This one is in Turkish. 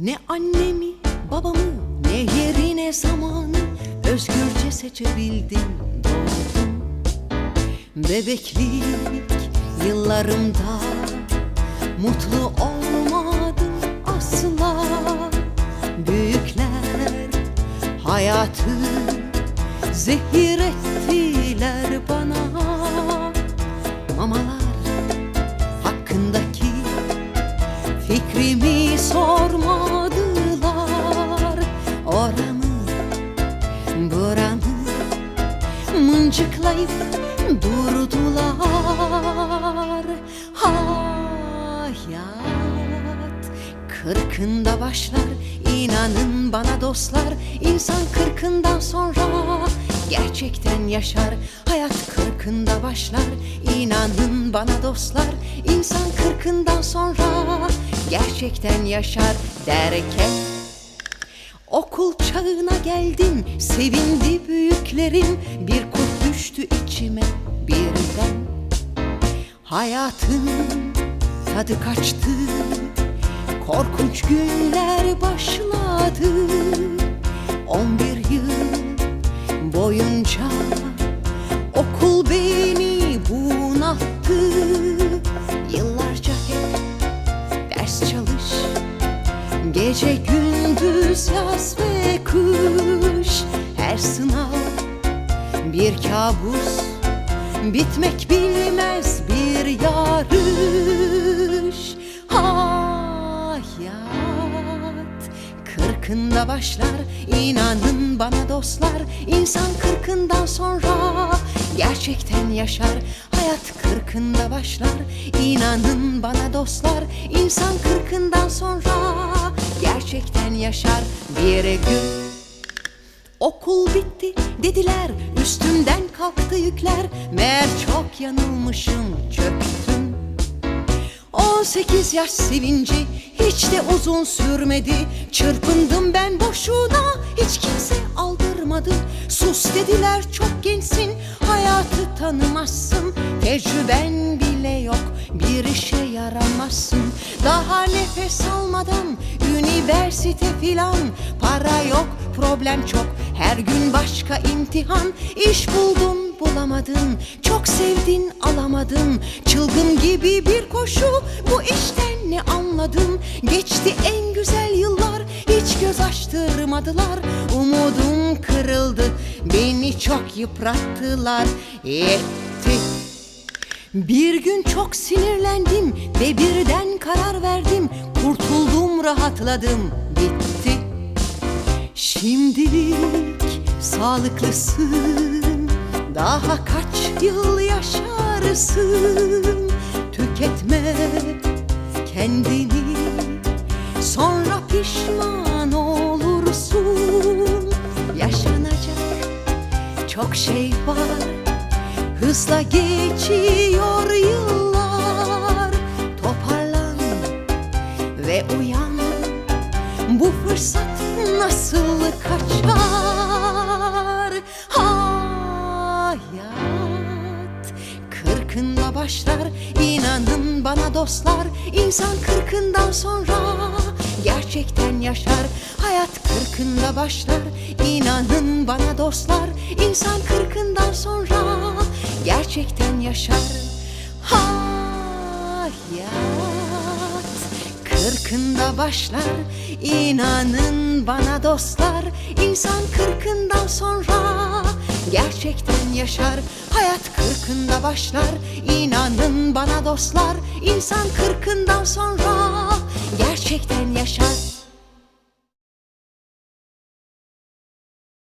Ne annemi babamı ne yeri ne zamanı Özgürce seçebildim. Doğdum Bebeklik yıllarımda Mutlu olmadım asla. Büyükler hayatı zehir ettiler bana. Mamalar hakkındaki Fikrimi sormadılar Mıncıklayıp durdular. Hayat kırkında başlar İnanın bana dostlar. İnsan kırkından sonra gerçekten yaşar. Hayat kırkında başlar İnanın bana dostlar. İnsan kırkından sonra gerçekten yaşar derken. Okul çağına geldim sevindi büyüklerim Bir düştü içime birden. Hayatın tadı kaçtı Korkunç günler başladı. On bir yıl boyunca Okul beni bunattı. Yıllarca hep ders çalış Gece gündüz yaz ve bir kabus Bitmek bilmez bir yarış. Hayat kırkında başlar İnanın bana dostlar. İnsan kırkından sonra gerçekten yaşar. Hayat kırkında başlar İnanın bana dostlar. İnsan kırkından sonra gerçekten yaşar. Bir gün Okul bitti dediler üstümden kalktı yükler. Meğer çok yanılmışım çöktüm. 18 yaş sevinci hiç de uzun sürmedi. Çırpındım ben boşuna hiç kimse aldırmadı. Sus dediler çok gençsin hayatı tanımazsın. Tecrüben bile yok bir işe yaramazsın. Daha nefes almadan üniversite filan Para yok problem çok her gün başka imtihan. İş buldun bulamadın Çok sevdin alamadın Çılgın gibi bir koşu. Bu işten ne anladın Geçti en güzel yıllar. Hiç göz açtırmadılar. Umudum kırıldı. Beni çok yıprattılar. Yetti. Bir gün çok sinirlendim ve birden karar verdim. Kurtuldum rahatladım Şimdilik sağlıklısın. Daha kaç yıl yaşarsın? Tüketme kendini. Sonra pişman olursun. Yaşanacak çok şey var. Hızla geçiyor yıllar. Toparlan ve uyan Bu fırsat nasıl kaçar? Hayat kırkında başlar İnanın bana dostlar. İnsan kırkından sonra gerçekten yaşar. Hayat kırkında başlar İnanın bana dostlar. İnsan kırkından sonra gerçekten yaşar. Hayat kırkında başlar İnanın bana dostlar. İnsan kırkından sonra gerçekten yaşar. Hayat kırkında başlar İnanın bana dostlar. İnsan kırkından sonra gerçekten yaşar